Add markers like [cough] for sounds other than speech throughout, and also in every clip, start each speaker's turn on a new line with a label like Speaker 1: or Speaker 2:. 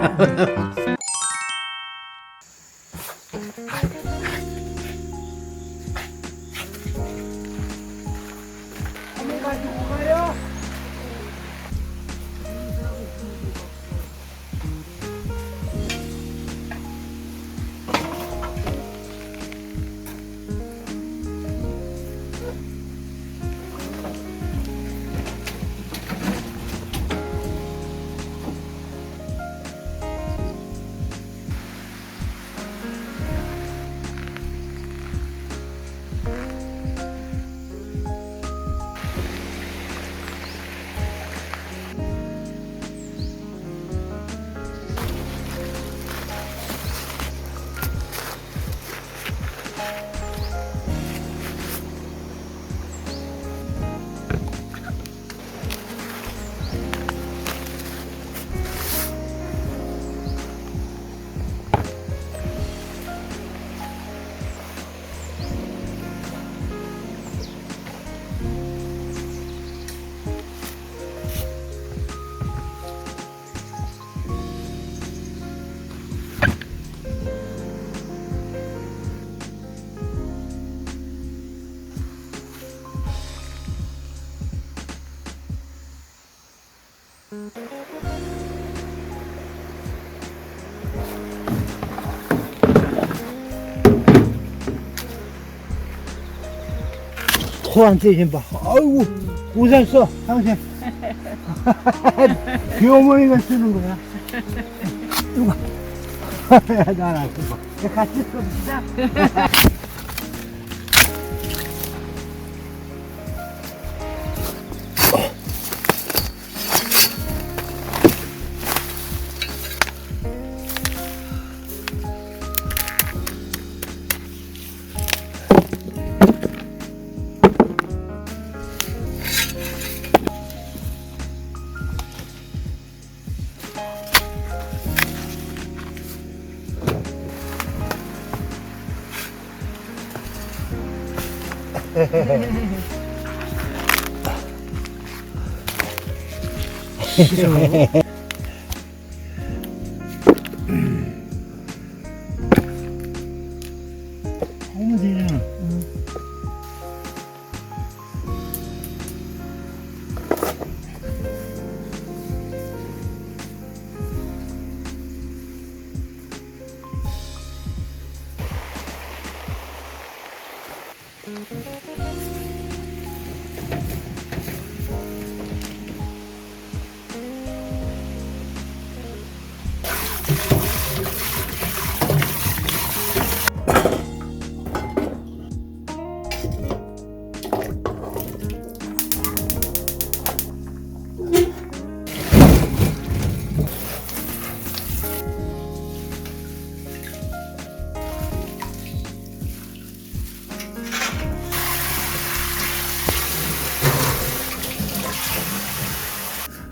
Speaker 1: Yeah. [laughs] 토한테 [laughs] [laughs] 좀 봐. 아이고, 우산 써, 당신. 비어머니가 쓰는 거야. 이거. 나랑 쓰고. 같이 씁시다. [laughs] 되잖아.
Speaker 2: 예,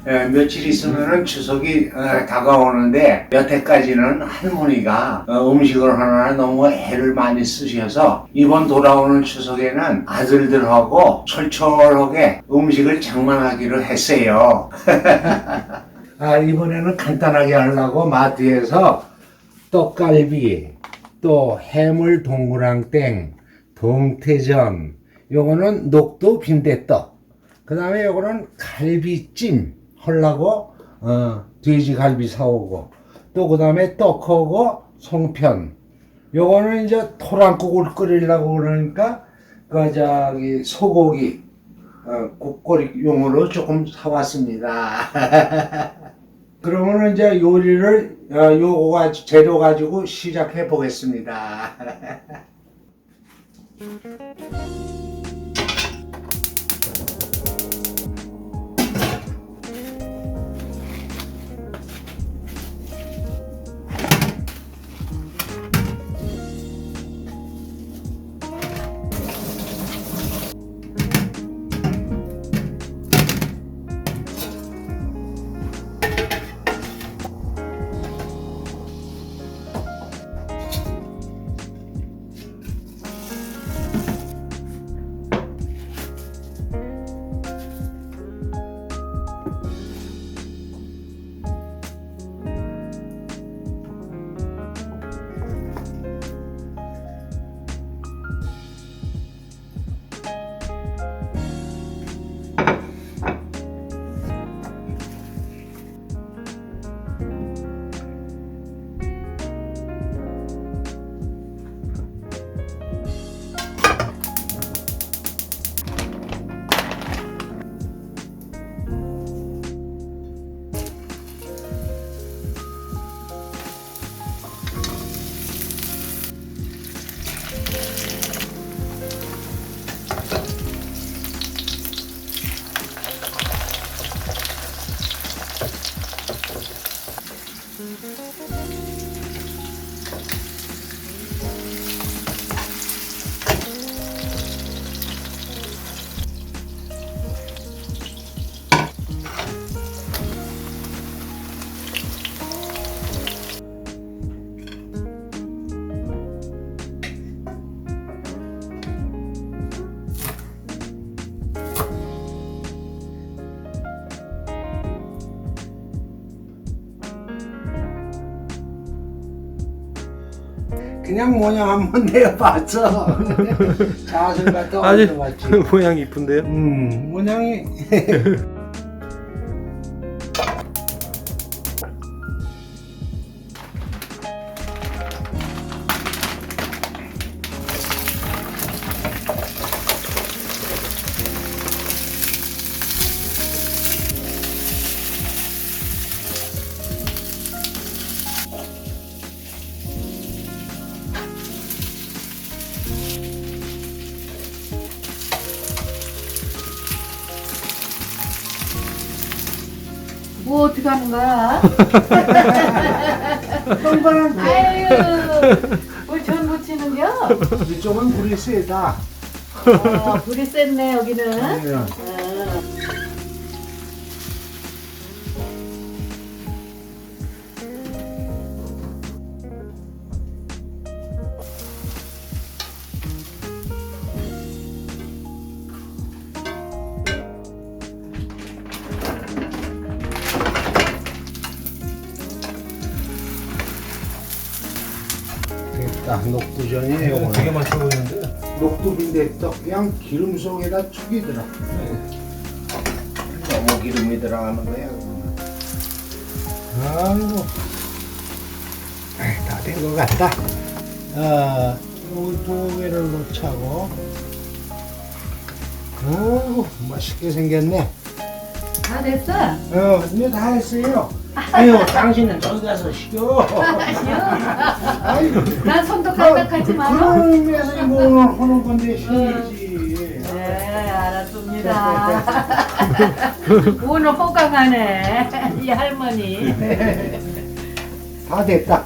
Speaker 2: 며칠 있으면은 추석이 어, 다가오는데 여태까지는 할머니가 어, 음식을 하나 너무 애를 많이 쓰셔서 이번 돌아오는 추석에는 아들들하고 철철하게 음식을 장만하기로 했어요. [laughs] 아, 이번에는 간단하게 하려고 마트에서 떡갈비, 또 해물 동그랑땡, 동태전, 요거는 녹두 빈대떡, 그 다음에 요거는 갈비찜 하려고 어, 돼지 갈비 사오고 또 그 다음에 떡하고 송편 요거는 이제 토랑국을 끓이려고 그러니까 그 저기 소고기 어, 국거리용으로 조금 사왔습니다. [laughs] 그러면 이제 요리를 어, 요거 가 재료 가지고 시작해 보겠습니다. [laughs] 그냥 모양 한번 내어봤어. 자술 갖다
Speaker 3: 아주. 모양이 이쁜데요?
Speaker 2: 음, 모양이. [laughs] 동그란
Speaker 4: 아유, 뭐전 붙이는겨?
Speaker 2: 이쪽은 불이 세다.
Speaker 4: 어, 불이 셌네 여기는.
Speaker 2: 네.
Speaker 4: 어.
Speaker 2: 기름 속에다 죽이더라. 너무 기름이 들어가는 거야. 아이고, 다 된 것 같다. 아, 두 개를 놓자고. 아이고, 맛있게 생겼네.
Speaker 4: 다 됐어?
Speaker 2: 어, 이제 다 했어요. 아유, 당신은 저기 가서 쉬어. 아이고,
Speaker 4: 난 손도 까딱하지 마라.
Speaker 2: 그런 뭐 오늘 하는 건데 쉬지.
Speaker 4: 네, 알았습니다. [laughs] 오늘 호강하네, 이 할머니.
Speaker 2: 다 됐다.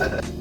Speaker 2: Uh [laughs] -huh.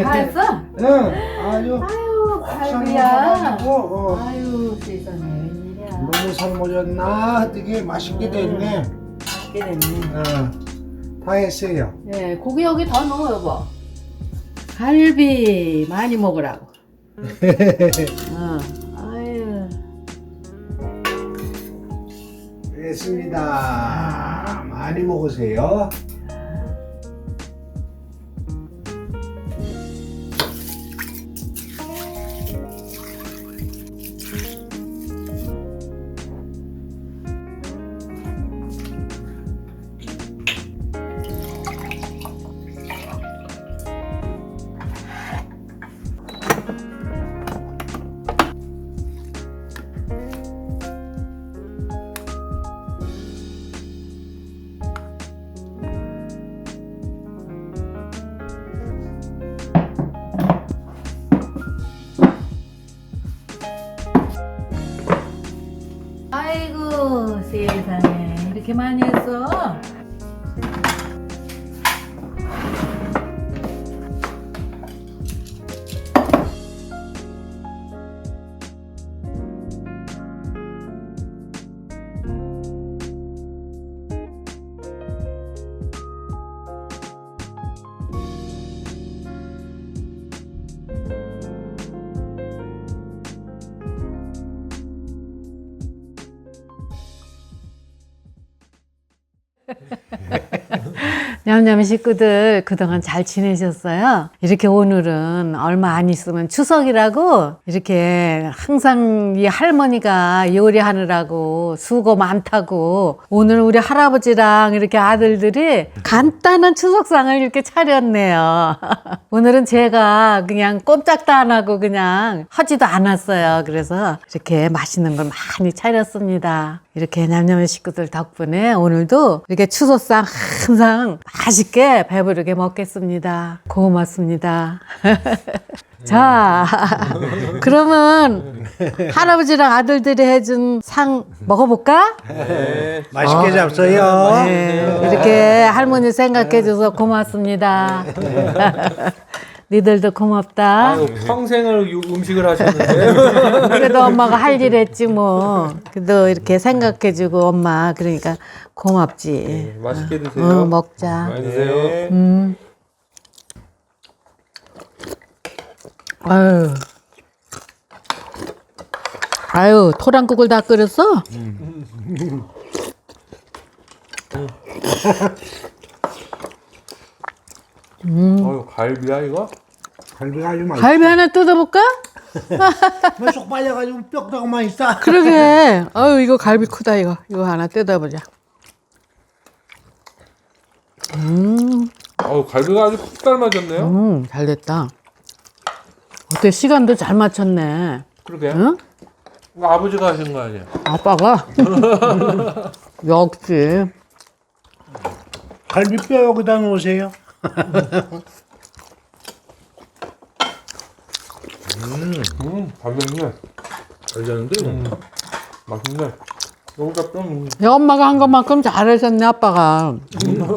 Speaker 4: 다 했어?
Speaker 2: 응, 아주
Speaker 4: 아유
Speaker 2: 콕
Speaker 4: 갈비야.
Speaker 2: 어,
Speaker 4: 아유 세상에 웬일이야.
Speaker 2: 너무 삶아졌나 되게 맛있게 됐네.
Speaker 4: 맛있게 됐네.
Speaker 2: 어, 다 했어요.
Speaker 4: 네, 고기 여기 더 넣어 여보. 갈비 많이 먹으라고. [laughs] 어. 아유.
Speaker 2: 됐습니다. 많이 먹으세요.
Speaker 4: 이렇게 많이 했어. 냠냠 식구들 그동안 잘 지내셨어요? 이렇게 오늘은 얼마 안 있으면 추석이라고 이렇게 항상 이 할머니가 요리하느라고 수고 많다고 오늘 우리 할아버지랑 이렇게 아들들이 간단한 추석상을 이렇게 차렸네요. [laughs] 오늘은 제가 그냥 꼼짝도 안 하고 그냥 하지도 않았어요. 그래서 이렇게 맛있는 걸 많이 차렸습니다. 이렇게 냠냠한 식구들 덕분에 오늘도 이렇게 추석상 항상 맛있게 배부르게 먹겠습니다. 고맙습니다. [laughs] 자, [laughs] 그러면 할아버지랑 아들들이 해준 상 먹어볼까?
Speaker 3: 네.
Speaker 2: 맛있게 잡숴요.
Speaker 4: 네, 이렇게 할머니 생각해줘서 고맙습니다. 니들도 고맙다.
Speaker 3: 아유, 평생을 유- 음식을 하셨는데. [laughs]
Speaker 4: 그래도 엄마가 할 일 했지 뭐. 그래도 이렇게 생각해주고 엄마 그러니까 고맙지.
Speaker 3: 맛있게 드세요.
Speaker 4: 어, 먹자.
Speaker 3: 많이 드세요.
Speaker 4: 음. 아유. 아유, 토랑국을 다 끓였어? [laughs]
Speaker 3: 어유 갈비야 이거?
Speaker 2: 갈비가 아주 맛있어.
Speaker 4: 갈비 하나 뜯어볼까?
Speaker 2: 쏙 빨려가지고 뼈다가만 있어.
Speaker 4: 그러게. 아유, 이거 갈비 크다, 이거. 이거 하나 뜯어보자. 음,
Speaker 3: 어우 갈비가 아주 푹 닮아졌네요.
Speaker 4: 음, 잘 됐다. 어때, 시간도 잘 맞췄네.
Speaker 3: 그러게.
Speaker 4: 응?
Speaker 3: 이거 아버지가 하신 거 아니야?
Speaker 4: 아빠가? [laughs] 역시.
Speaker 2: 갈비 뼈 여기다 놓으세요. [laughs]
Speaker 3: 음, 맛있네. 잘 되는데 이거. 맛있네. 여기다 좀
Speaker 4: 야, 엄마가 한 것만큼 잘하셨네, 아빠가.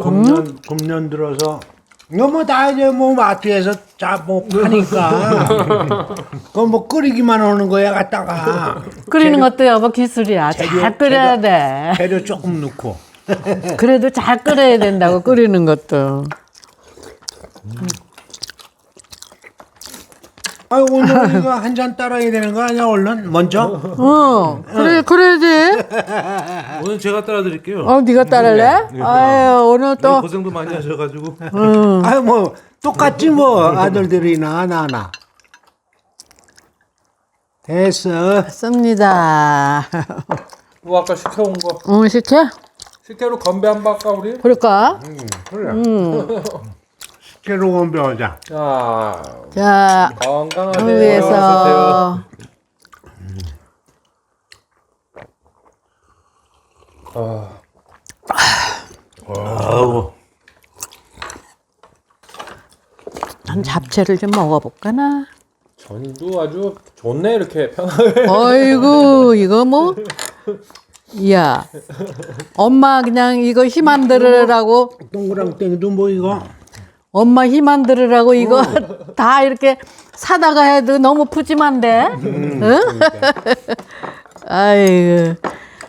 Speaker 2: 금년 금년 들어서 이거 뭐다 이제 뭐 마트에서 자뭐 파니까 [laughs] 그거 뭐 끓이기만 하는 거야 갖다가
Speaker 4: 끓이는 것도 여보 기술이야. 잘
Speaker 2: 재료,
Speaker 4: 끓여야
Speaker 2: 재료.
Speaker 4: 돼.
Speaker 2: 재료 조금 넣고
Speaker 4: 그래도 잘 끓여야 된다고 끓이는 것도.
Speaker 2: 아 오늘 이거 한 잔 따라야 되는 거 아니야 얼른 먼저
Speaker 4: 어, 그래 그래야지. [laughs]
Speaker 3: 오늘 제가 따라 드릴게요.
Speaker 4: 어, 네가 따를래? 아유, 오늘 또
Speaker 3: 고생도 많이 하셔가지고.
Speaker 2: 아유 뭐 똑같지 뭐 아들들이나 나나 됐어
Speaker 4: 씁니다.
Speaker 3: 뭐 아까 시켜온 거.
Speaker 4: 응, 시켜?
Speaker 3: 식혜로 건배 한번 할까 우리?
Speaker 4: 그럴까?
Speaker 2: 그래 [laughs] 새로운 배우자
Speaker 3: 자
Speaker 4: 자,
Speaker 3: 건강하세요.
Speaker 4: 위해서
Speaker 3: 아,
Speaker 2: 아우
Speaker 4: 난 잡채를 좀 먹어볼까나.
Speaker 3: 전도 아주 좋네 이렇게 편하게.
Speaker 4: 어이구, 이거 뭐? 야, 엄마 그냥 이거 힘 안 들으라고,
Speaker 2: 동그랑땡이도 뭐 이거
Speaker 4: 엄마 힘안 들으라고 이거 [laughs] 다 이렇게 사다가 해도 너무 푸짐한데? 응? [laughs] 아이고,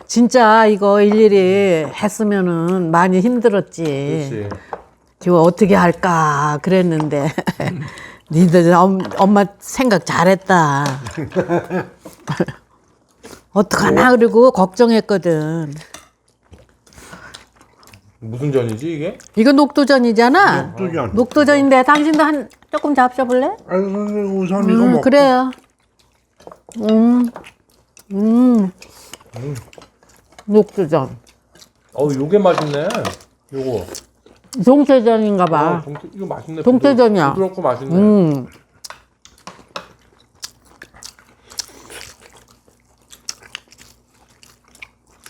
Speaker 4: 진짜 이거 일일이 했으면은 많이 힘들었지.
Speaker 3: 그렇지.
Speaker 4: 어떻게 할까 그랬는데 [laughs] 니들 엄, 엄마 생각 잘했다. 어떡하나 그리고 걱정했거든.
Speaker 3: 무슨 전이지 이게?
Speaker 4: 이거 녹두전이잖아.
Speaker 2: 녹두전.
Speaker 4: 녹두전인데 당신도 한 조금 잡숴볼래?
Speaker 2: 아유 우선 이거
Speaker 4: 음,
Speaker 2: 먹고
Speaker 4: 그래요. 음, 음, 녹두전.
Speaker 3: 어 요게 맛있네. 요거.
Speaker 4: 동태전인가
Speaker 3: 어,
Speaker 4: 봐.
Speaker 3: 동태, 이거 맛있네.
Speaker 4: 동태전이야.
Speaker 3: 부드럽고 맛있네.
Speaker 4: 음.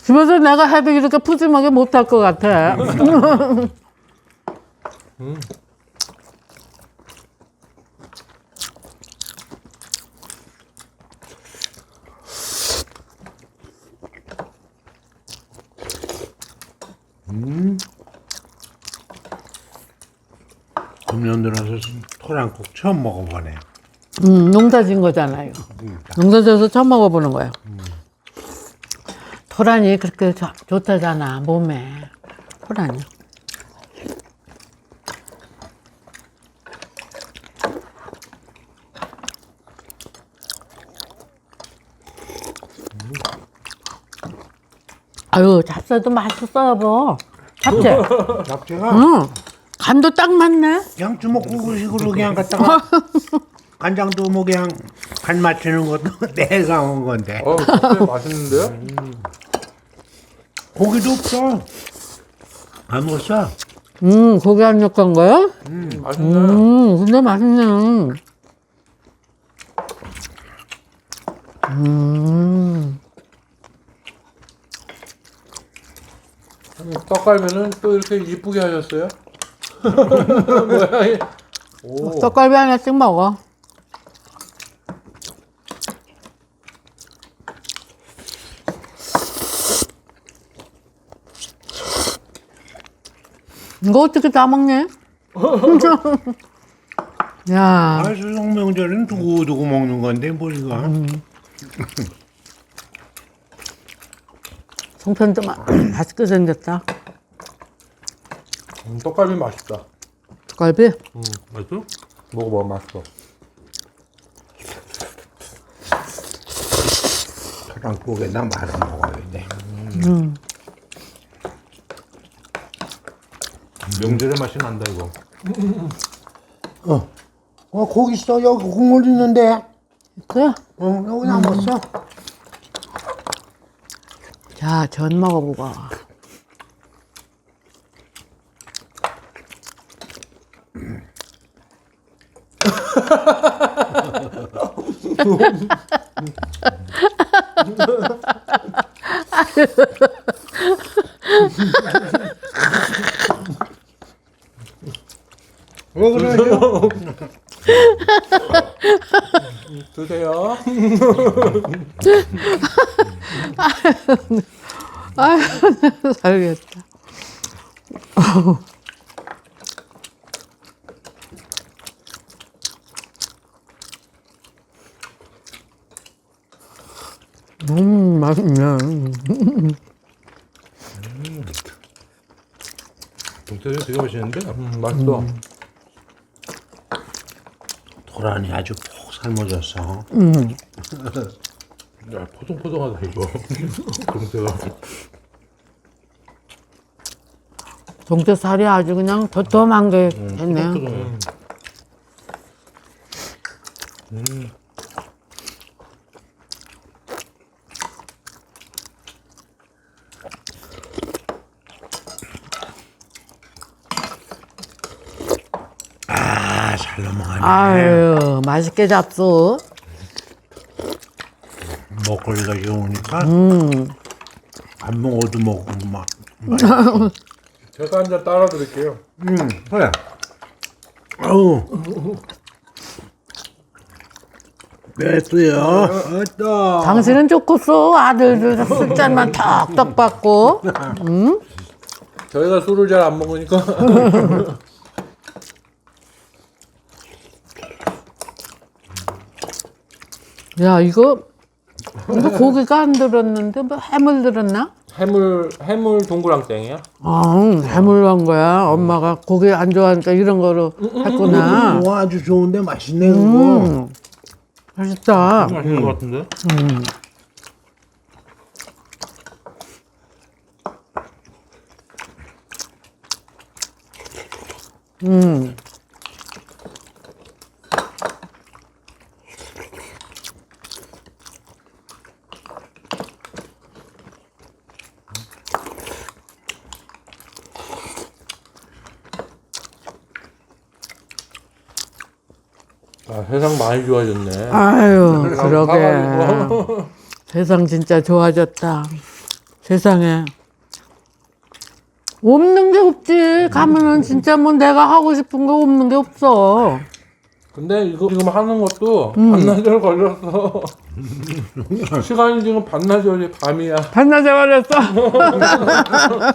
Speaker 4: 집에서 내가 해도 이렇게 푸짐하게 못할 것 같아.
Speaker 2: 금년 들어서 토랑국 처음 먹어보네
Speaker 4: 음, 농사진 거잖아요. 농사져서 처음 먹어보는 거예요. 토란이 그렇게 좋- 좋다잖아, 몸에. 토란이. 아유, 잡채도 맛있어, 여보. 잡채. [laughs]
Speaker 2: 잡채가
Speaker 4: 응. 간도 딱 맞네.
Speaker 2: 그냥 주먹국식으로 그냥 갖다가 [laughs] 간장도 뭐 그냥 간 맞추는 것도 [laughs] 내가 온 건데
Speaker 3: 어, 진짜 맛있는데요?
Speaker 2: 고기도 없어 안 먹었어
Speaker 4: 음, 고기 안 넣은 거야?
Speaker 3: 맛있네.
Speaker 4: 음, 근데 맛있네. 음,
Speaker 3: 떡갈비는 또 이렇게 이쁘게 하셨어요? [laughs] 모양이. 오.
Speaker 4: 떡갈비 하나씩 먹어. 이거 어떻게 다 먹네? [laughs] 야,
Speaker 2: 아 수성명절은 두고두고 먹는 건데 뭐 이거
Speaker 4: 송편도 마, [clears throat] 맛있게 생겼다.
Speaker 3: 음, 떡갈비 맛있다.
Speaker 4: 떡갈비?
Speaker 3: 음, 맛있어? 먹어봐, 맛있어.
Speaker 2: 토랑국에다 말아 먹어야 돼
Speaker 3: 명절의 맛이 난다, 이거.
Speaker 2: 어. 어 고기 있어 여기 국물 있는데
Speaker 4: 그래?
Speaker 2: 어 여기 남았어
Speaker 4: 자, 전 먹어보고. [laughs] [laughs] 아유, 살겠다. 음, 맛있네.
Speaker 3: 동태전 되게 맛있는데? 음, 맛있어. 음.
Speaker 2: 도란이 아주 푹 삶아졌어. 음.
Speaker 3: 야, 포동포동하다, 이거. [laughs] 동태가.
Speaker 4: 동태 살이 아주 그냥 도톰한 게 됐네.
Speaker 3: 포동포동해.
Speaker 2: 아, 잘 넘어가네.
Speaker 4: 아유, 맛있게 잡수.
Speaker 2: 먹거리가 좋으니까
Speaker 4: 음.
Speaker 2: 안 먹어도 먹고 막. [laughs]
Speaker 3: 제가 한 잔 따라 드릴게요.
Speaker 2: 음, 그래. 아우. 됐어요. 됐다.
Speaker 4: 당신은 좋겠어. 아들들 술잔만 턱턱 받고.
Speaker 3: 저희가 술을 잘 안 먹으니까. [laughs]
Speaker 4: 야, 이거, 이거 고기가 안 들었는데, 뭐 해물 들었나?
Speaker 3: 해물, 해물 동그랑땡이야?
Speaker 4: 아, 해물 한 거야. 엄마가 고기 안 좋아하니까 이런 거로 했구나.
Speaker 2: 오, 아주 좋은데 맛있네, 그거.
Speaker 4: 음, 맛있다.
Speaker 3: 맛있는 것 같은데?
Speaker 4: 음.
Speaker 3: 아, 세상 많이 좋아졌네.
Speaker 4: 아유, [laughs] 그러게. [laughs] 세상 진짜 좋아졌다. 세상에. 없는 게 없지. 가면은 진짜 뭐 내가 하고 싶은 거 없는 게 없어.
Speaker 3: 근데 이거 지금 하는 것도 반나절 걸렸어. [laughs] 시간이 지금 반나절이 밤이야.
Speaker 4: 반나절 걸렸어.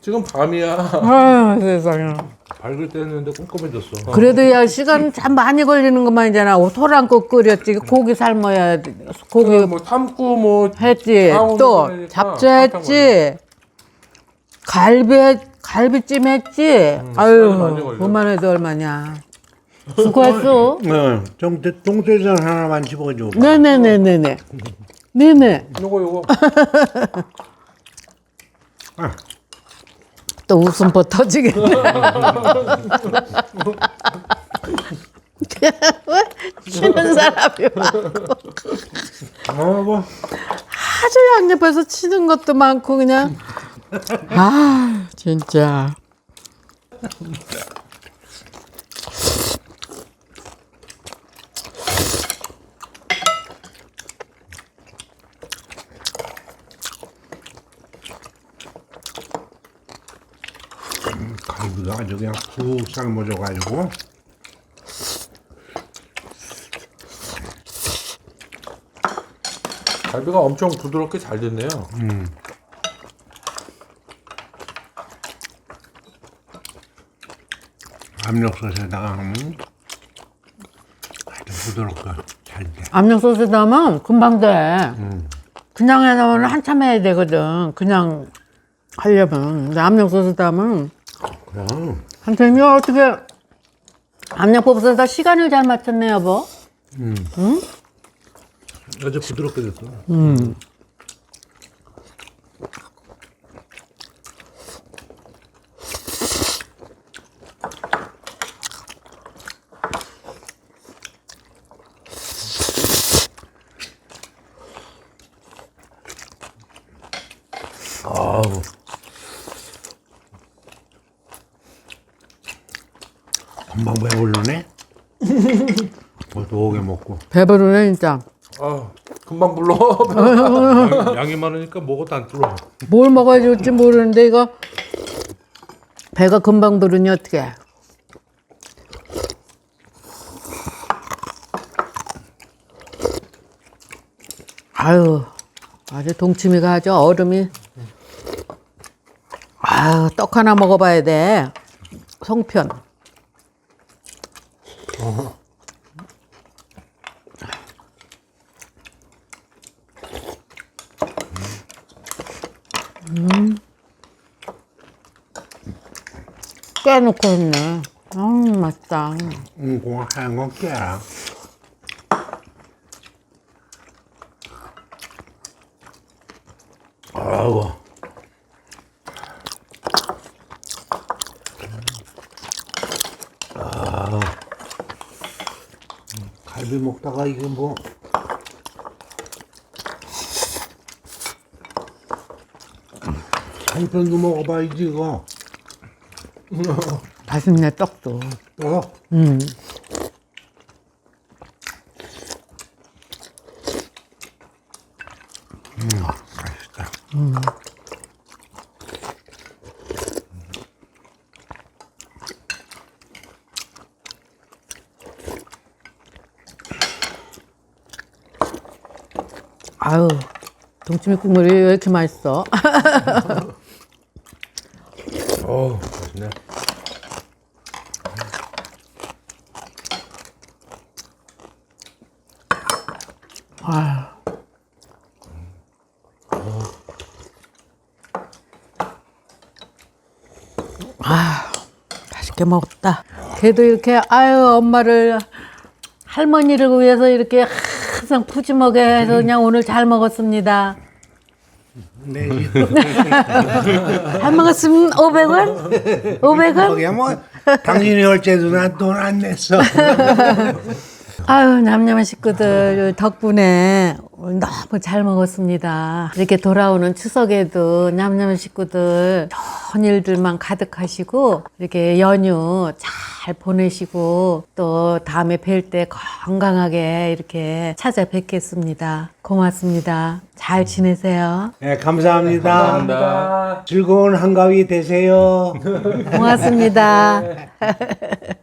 Speaker 3: 지금 밤이야.
Speaker 4: 아유, 세상에.
Speaker 3: 밝을 때 했는데 꼼꼼해졌어.
Speaker 4: 그래도 야, 시간 참 많이 걸리는 것만이잖아. 토랑국 끓였지. 고기 삶아야 돼. 고기
Speaker 3: 뭐 삶고 뭐
Speaker 4: 했지. 또
Speaker 3: 거니까
Speaker 4: 잡채 했지. 갈비 갈비찜 했지.
Speaker 3: 시간이 많이
Speaker 4: 아유,
Speaker 3: 걸려.
Speaker 4: 그만해도 얼마냐. 수고했어.
Speaker 2: 어, 동태, 동태전 하나만 집어줘.
Speaker 4: 네네네네네. 네네.
Speaker 3: 요거 요거 [laughs]
Speaker 4: 또 웃음보 터지겠네. [laughs] 치는 사람이 많고
Speaker 2: 어, 뭐.
Speaker 4: 아주 양옆에서 치는 것도 많고 그냥 아 진짜
Speaker 2: 갈비가 아주 그냥 푹 삶아져가지고.
Speaker 3: 갈비가 엄청 부드럽게 잘 됐네요.
Speaker 2: 압력솥에다가 하면 아주 부드럽게 잘 돼.
Speaker 4: 압력 소스 넣으면 금방 돼. 그냥 해놓으면 한참 해야 되거든. 그냥 하려면. 근데 압력 소스 넣으면
Speaker 2: 그럼.
Speaker 4: 한참 이거 어떻게 압력밥솥에다 시간을 잘 맞췄네 여보.
Speaker 3: 아주 부드럽게 됐어. 아우.
Speaker 2: 금방 배불러네. 더오게 먹고.
Speaker 4: 배부르네 진짜.
Speaker 3: 아, 금방 불러. 양이, 양이 많으니까 먹어도 안 뚫어.
Speaker 4: 뭘 먹어야 좋을지 모르는데 이거 배가 금방 부르니 어떻게? 아유 아주 동치미가 아주 얼음이 아유 떡 하나 먹어봐야 돼 송편 깨놓고 했네. 음, 맛있다.
Speaker 2: 응, 그거 하얀 건 깨라. 아이고. 아. 갈비 먹다가 이거 뭐. 한 편도 먹어봐야지, 이거.
Speaker 4: 맛있네, 떡도.
Speaker 2: 또.
Speaker 4: 음.
Speaker 2: 맛있다.
Speaker 4: 아유, 동치미 국물이 왜 이렇게 맛있어? [laughs]
Speaker 2: 어우, 맛있네.
Speaker 4: 맛있게 먹었다. 걔도 이렇게 아유 엄마를 할머니를 위해서 이렇게 항상 푸짐하게 해서 그냥 오늘 잘 먹었습니다.
Speaker 2: 네.
Speaker 4: 잘 먹었으면 500원? 500원?
Speaker 2: 거기야 뭐 당신이 올 때도 난 돈 안 냈어.
Speaker 4: 아유 냠냠한 식구들 덕분에 오늘 너무 잘 먹었습니다. 이렇게 돌아오는 추석에도 냠냠한 식구들 좋은 일들만 가득하시고 이렇게 연휴 잘 보내시고 또 다음에 뵐 때 건강하게 이렇게 찾아뵙겠습니다. 고맙습니다. 잘 지내세요.
Speaker 2: 네, 감사합니다.
Speaker 3: 감사합니다.
Speaker 2: 즐거운 한가위 되세요.
Speaker 4: 고맙습니다. [laughs]